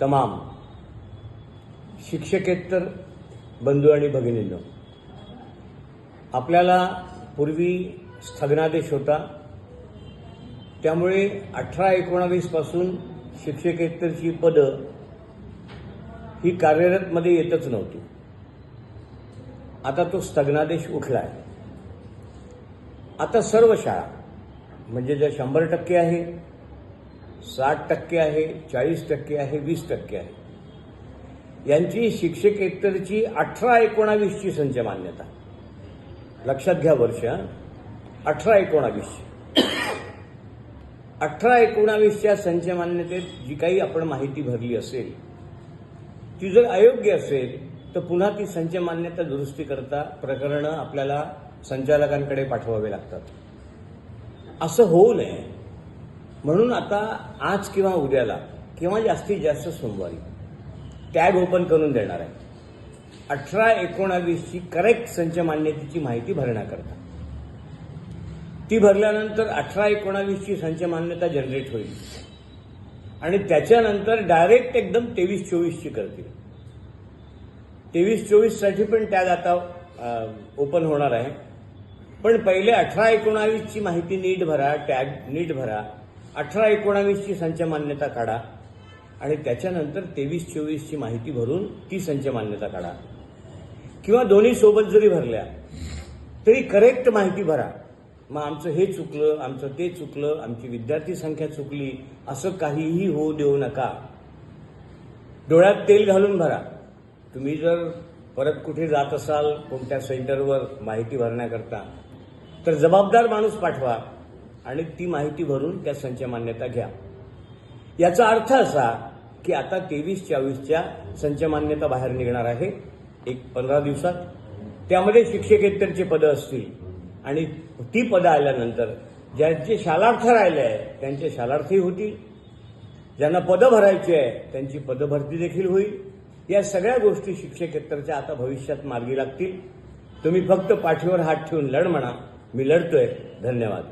तमाम शिक्षकेतर बंधू आणि भगिनींनो आपल्याला पूर्वी स्थगनादेश होता. त्यामुळे अठरा एकोणावीसपासून शिक्षकेतरची पदं ही कार्यरतमध्ये येतच नव्हती. आता तो स्थगनादेश उठला आहे आता सर्व शाळा म्हणजे ज्या शंभर टक्के आहे साठ टक्के आहे चाळीस टक्के आहे वीस टक्के आहे. यांची शिक्षकेतरची अठरा एकोणावीसची संच मान्यता. लक्षात घ्या वर्ष अठरा एकोणावीसची अठरा एकोणावीसच्या संच मान्यतेत जी काही आपण माहिती भरली असेल ती जर अयोग्य असेल तर पुन्हा ती संच मान्यता दुरुस्ती करता प्रकरणं आपल्याला संचालकांकडे पाठवावे लागतात. असं होऊ नये. म्हणून आता आज किंवा उद्याला किंवा जास्तीत जास्त सोमवारी टॅग ओपन करून देणार आहे. अठरा एकोणावीसची करेक्ट संच मान्यतेची माहिती भरण्याकरता. ती भरल्यानंतर अठरा एकोणावीसची संच मान्यता जनरेट होईल. आणि त्याच्यानंतर डायरेक्ट एकदम तेवीस चोवीसची करतील. तेवीस चोवीससाठी पण टॅग आता ओपन होणार आहे. पण पहिले अठरा एकोणावीसची माहिती नीट भरा टॅग नीट भरा. अठरा एकोणावीसची संच मान्यता काढा आणि त्याच्यानंतर तेवीस चोवीसची माहिती भरून ती संच मान्यता काढा. किंवा दोन्ही सोबत जरी भरल्या तरी करेक्ट माहिती भरा. मग आमचं हे चुकलं आमचं ते चुकलं आमची विद्यार्थी संख्या चुकली असं काहीही होऊ देऊ नका. डोळ्यात तेल घालून भरा. तुम्ही जर परत कुठे जात असाल कोणत्या सेंटरवर माहिती भरण्याकरता तर जबाबदार माणूस पाठवा. आणि ती माहिती भरून त्या संच मान्यता घ्या. याचा अर्थ असा की आता तेवीस चाळीसच्या संच मान्यता बाहेर निघणार आहे एक पंधरा दिवसात. त्यामध्ये शिक्षकेतरचे पदं असतील. आणि ती पदं आल्यानंतर ज्यांचे शालार्थ राहिले आहे त्यांचे शालार्थही होतील. ज्यांना पदं भरायची आहे त्यांची पदं भरती देखील होईल. या सगळ्या गोष्टी शिक्षकेतरच्या आता भविष्यात मार्गी लागतील. तुम्ही फक्त पाठीवर हात ठेवून लढ म्हणा. मी लढतोय. धन्यवाद.